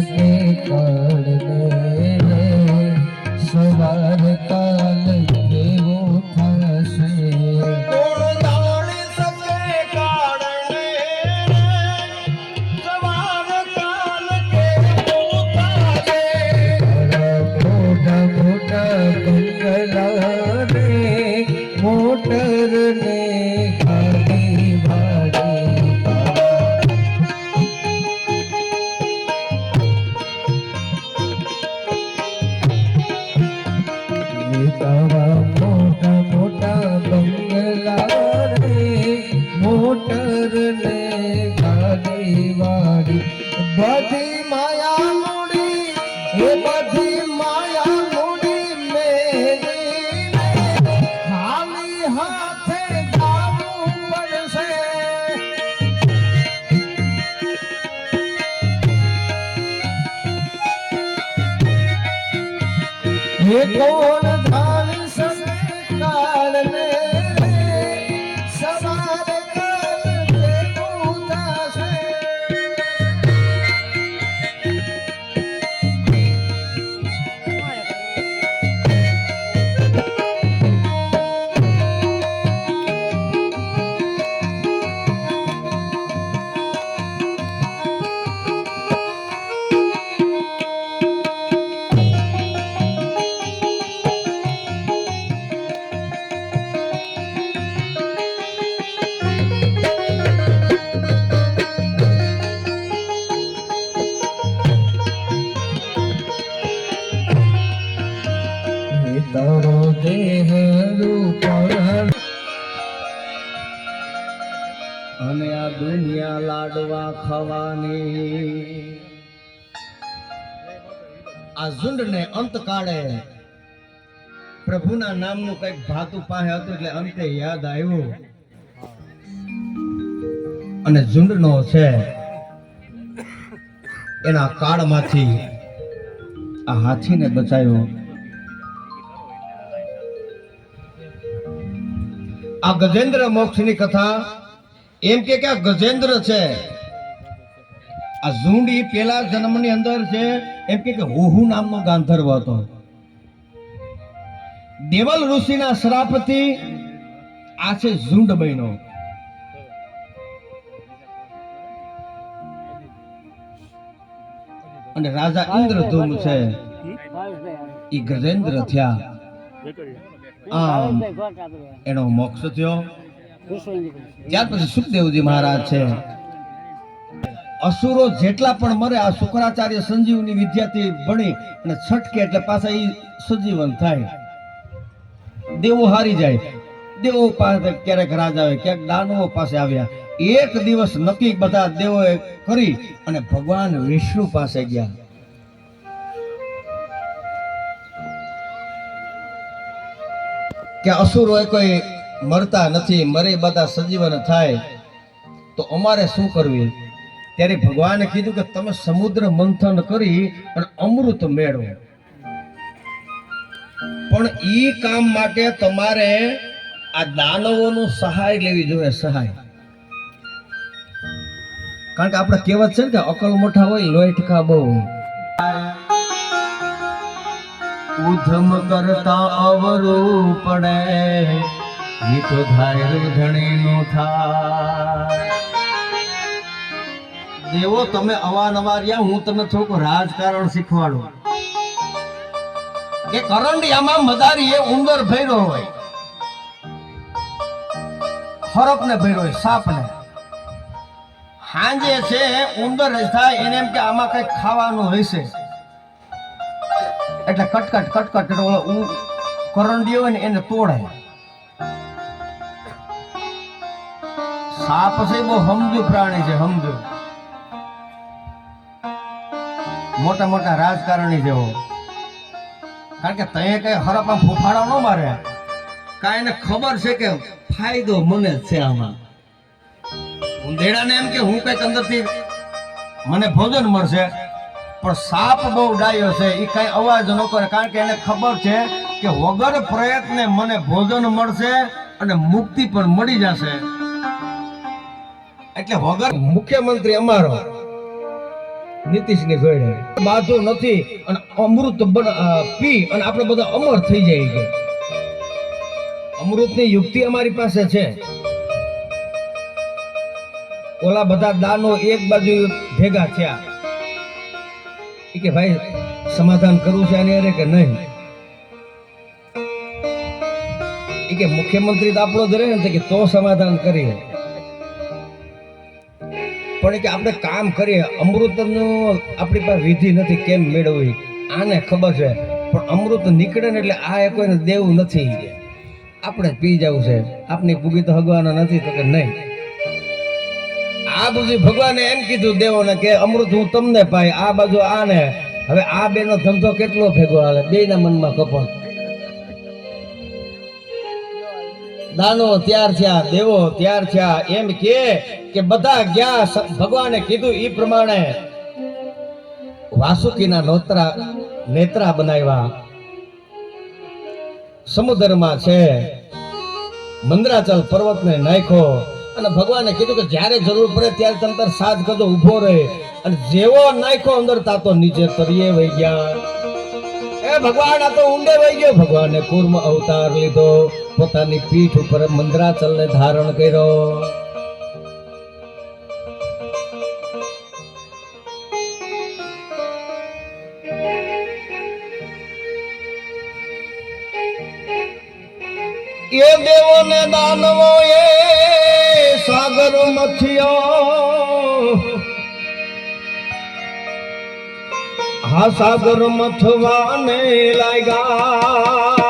सके હે કોણ લાડવા ખવાની. આ ઝુંડને અંત કાળે પ્રભુના નામનું કંઈક ભાતું પાસે હતું એટલે અંતે યાદ આવ્યું. અને ઝુંડનો છે, એના કાળમાંથી આ હાથીને બચાવ્યો. આ ગજેન્દ્ર મોક્ષની કથા એમ કે આ ગજેન્દ્ર છે. આ ઝુંડી પેલા જન્મની અંદર છે. એમ કે કે હુહુ નામનો ગાંધર્વ હતો. દેવલ ઋષિના શ્રાપથી આ છે ઝુંડ બહેનો અને રાજા ઇન્દ્રધૂમ છે. એ ગજેન્દ્ર થયા. આમ એનો મોક્ષ થયો. ત્યાર પછી સુખદેવજી મહારાજ છે. અસુરો જેટલા પણ મરે, આ શુક્રાચાર્ય સંજીવની વિદ્યાથી ભણી અને છટકે એટલે પાછા એ સજીવન થાય. દેવો હારી જાય. દેવો પાસે ક્યારેક રાજ આવે ક્યાંક દાનવો પાસે આવ્યા. એક દિવસ નક્કી બધા દેવોએ કરી અને ભગવાન વિષ્ણુ પાસે ગયા. કે અસુરો કોઈ મરતા નથી, મરે બધા સજીવન થાય, તો અમારે શું કરવું? ત્યારે ભગવાને કીધું કે તમે સમુદ્ર મંથન કરી અને અમૃત મેળવો. પણ ઈ કામ માટે તમારે આ દાનવોનું સહાય લેવી જોઈએ, સહાય. કારણ કે આપણે કહેવત છે ને કે અકલ મોટા હોય લોહીઠકા બહુ ઉધમ કરતા અવરું પડે. એ તો ધાયર નો થાય દેવો, તમે અવારનવાર યા, હું તમને થોડુંક રાજકારણ શીખવાડું. કે કરંડિયામાં મદારી એ ઉંદર ભર્યો હોય. હરપને ભર્યો હોય, સાપને. હાંજે છે, ઉંદર થાય, એને એમ કે આમાં કઈ ખાવાનું હશે. એટલે કટકટ કટકટ, એટલે કરંડિયો હોય ને એને તોડે સાપ છે બહુ સમજુ પ્રાણી છે સમજુ મોટા મોટા રાજકારણી જેવો કારણ કે તય કઈ હરપમાં ફૂફાડો ન મારે. કાંઈ ખબર છે કે ફાયદો મને છે આમાં. ઉંદેડાને એમ કે હું કંઈક અંદરથી મને ભોજન મળશે, પણ સાપ બહુ ડાયો છે એ કઈ અવાજ ન કરે, કારણ કે એને ખબર છે કે વગર પ્રયત્ને મને ભોજન મળશે અને મુક્તિ પણ મળી જશે. એટલે વગર મુખ્યમંત્રી અમારો નીતિશની જોડે બાધો નથી અને અમૃત પી અને આપણે બધા અમર થઈ જાય છે. અમૃતની યુક્તિ અમારી પાસે છે. ઓલા બધા દાનો એક બાજુ ભેગા થયા. કે ભાઈ, સમાધાન કરવું છે આની અરે કે નહીં? કે મુખ્યમંત્રી તો આપણો જ રહે ને કે તો સમાધાન કરીએ. પણ કે આપણે કામ કરીએ, અમૃતનું આપણી પાસે વિધિ નથી, કેમ મેળવવી? આને ખબર છે. પણ અમૃત નીકળે ને એટલે આ કોઈને દેવું નથી આપણે પી જવું છે. આપની ભૂગી તો ભગવાન નથી, તો કે નહીં. આ બધું ભગવાને એમ કીધું દેવોને કે અમૃત હું તમને પાય આ બાજુ આને. હવે આ બેનો ધંધો કેટલો ભેગો હાલે? ના મનમાં કપટ દાનો ત્યાર થયા, દેવો ત્યાર થયા. એમ કે કે બધા ગયા ભગવાને કીધું એ પ્રમાણે વાસુકીના નોતરા, નેત્રા બનાવ્યા. સમુદ્રમાં છે, મંદરાચલ પર્વતને નાખ્યો અને ભગવાને કીધું કે જ્યારે જરૂર પડે ત્યારે તંતર સાત કરજો, ઊભો રહે. અને જેવો નાખ્યો અંદર તાતો નીચે તરીએ વહી ગયા. એ ભગવાન, આ તો ઊંડે વહી ગયો. ભગવાને કુર્મ અવતાર લીધો, પોતાની પીઠ ઉપર મંદરાચલને ધારણ કર્યો. એ દેવો ને દાનવો એ સાગર મથિયો. હા સાગર મથવાને લાગ્યા.